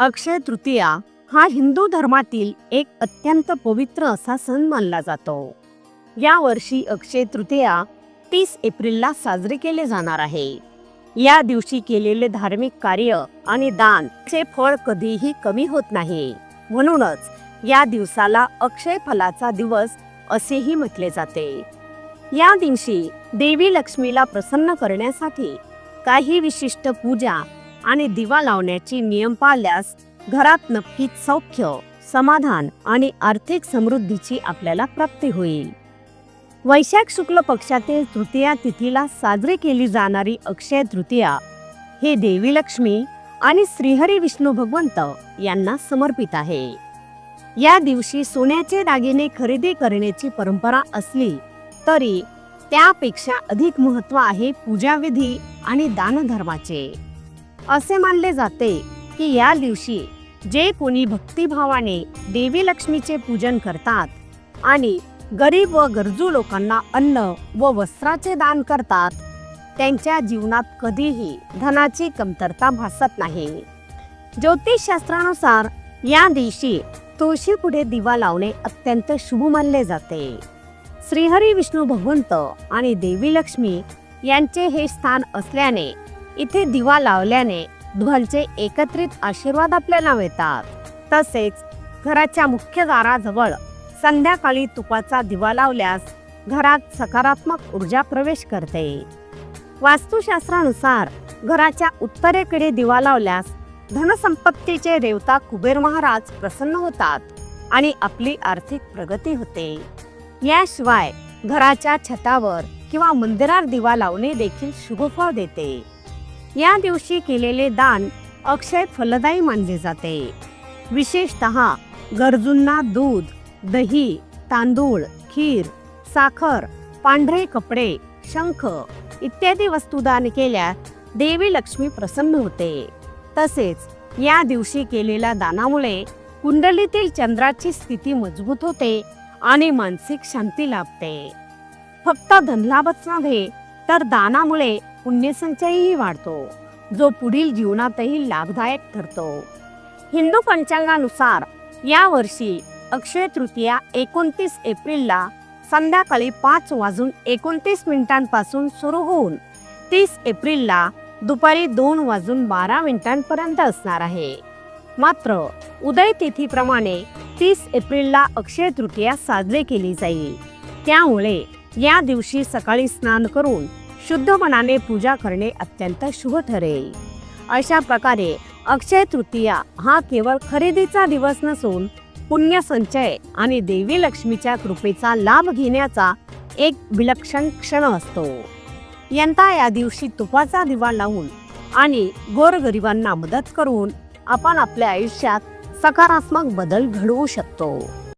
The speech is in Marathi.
अक्षय तृतीया हा हिंदू धर्मातील एक अत्यंत पवित्र असा सण मानला जातो. या वर्षी अक्षय तृतीया तीस एप्रिलला साजरे केले जाणार आहे. या दिवशी केलेले धार्मिक कार्य आणि दान चे फळ कधीही कमी होत नाही. म्हणूनच या दिवसाला अक्षय फलाचा दिवस असेही म्हटले जाते. या दिवशी देवी लक्ष्मीला प्रसन्न करण्यासाठी काही विशिष्ट पूजा आणि दिवा लावण्याचे नियम पाळल्यास घरात नक्कीच सौख्य समाधान आणि आर्थिक समृद्धीची आपल्याला प्राप्ती होईल. वैशाख शुक्ल पक्षातील तृतीया तिथीला साजरी केली जाणारी अक्षय तृतीया हे देवी लक्ष्मी आणि श्रीहरी विष्णू भगवंत यांना समर्पित आहे. या दिवशी सोन्याचे दागिने खरेदी करण्याची परंपरा असली तरी त्यापेक्षा अधिक महत्त्व आहे पूजाविधी आणि दानधर्माचे. असे मानले जाते की या दिवशी जे कोणी भक्तिभावाने देवी लक्ष्मीचे पूजन करतात आणि गरीब व गरजू लोकांना अन्न व वस्त्राचे दान करतात त्यांच्या जीवनात कधीही धनाची कमतरता भासत नाही. ज्योतिषशास्त्रानुसार या दिवशी तुळशी पुढे दिवा लावणे अत्यंत शुभ मानले जाते. श्रीहरी विष्णू भगवंत आणि देवी लक्ष्मी यांचे हे स्थान असल्याने इथे दिवा लावल्याने ध्वलचे एकत्रित आशीर्वाद आपल्याला मिळतात. तसेच घराच्या मुख्य दाराजवळ संध्याकाळी तुपाचा दिवा लावल्यास घरात सकारात्मक ऊर्जा प्रवेश करते. वास्तुशास्त्रानुसार घराच्या उत्तरेकडे दिवा लावल्यास धनसंपत्तीचे देवता कुबेर महाराज प्रसन्न होतात आणि आपली आर्थिक प्रगती होते. याशिवाय घराच्या छतावर किंवा मंदिरात दिवा लावणे देखील शुभफळ देते. या दिवशी केलेले दान अक्षय फलदायी मानले जाते. विशेषत गरजूंना दूध दही तांदूळ खीर साखर पांढरे कपडे शंख इत्यादी वस्तू दान केल्यास देवी लक्ष्मी प्रसन्न होते. तसेच या दिवशी केलेल्या दानामुळे कुंडलीतील चंद्राची स्थिती मजबूत होते आणि मानसिक शांती लाभते. फक्त धनलाभच नव्हे तर दानामुळे पुण्यसंचयही वाढतो जो पुढील जीवनातही लाभदायक ठरतो. हिंदू पंचांगानुसार या वर्षी अक्षय तृतीया एकोणतीस एप्रिलला संध्याकाळी पाच वाजून एकोणतीस मिनिटांपासून सुरू होऊन तीस एप्रिलला दुपारी दोन वाजून बारा मिनिटांपर्यंत असणार आहे. मात्र उदय तिथीप्रमाणे तीस एप्रिलला अक्षय तृतीया साजरी केली जाईल. त्यामुळे या दिवशी सकाळी स्नान करून शुद्ध मनाने पूजा करणे अत्यंत शुभ ठरेल. अशा प्रकारे अक्षय तृतीया हा केवळ खरेदीचा दिवस नसून पुण्य संचय आणि देवी लक्ष्मीच्या कृपेचा लाभ घेण्याचा एक विलक्षण क्षण असतो. यंदा या दिवशी तुपाचा दिवा लावून आणि गोरगरिबांना मदत करून आपण आपल्या आयुष्यात सकारात्मक बदल घडवू शकतो.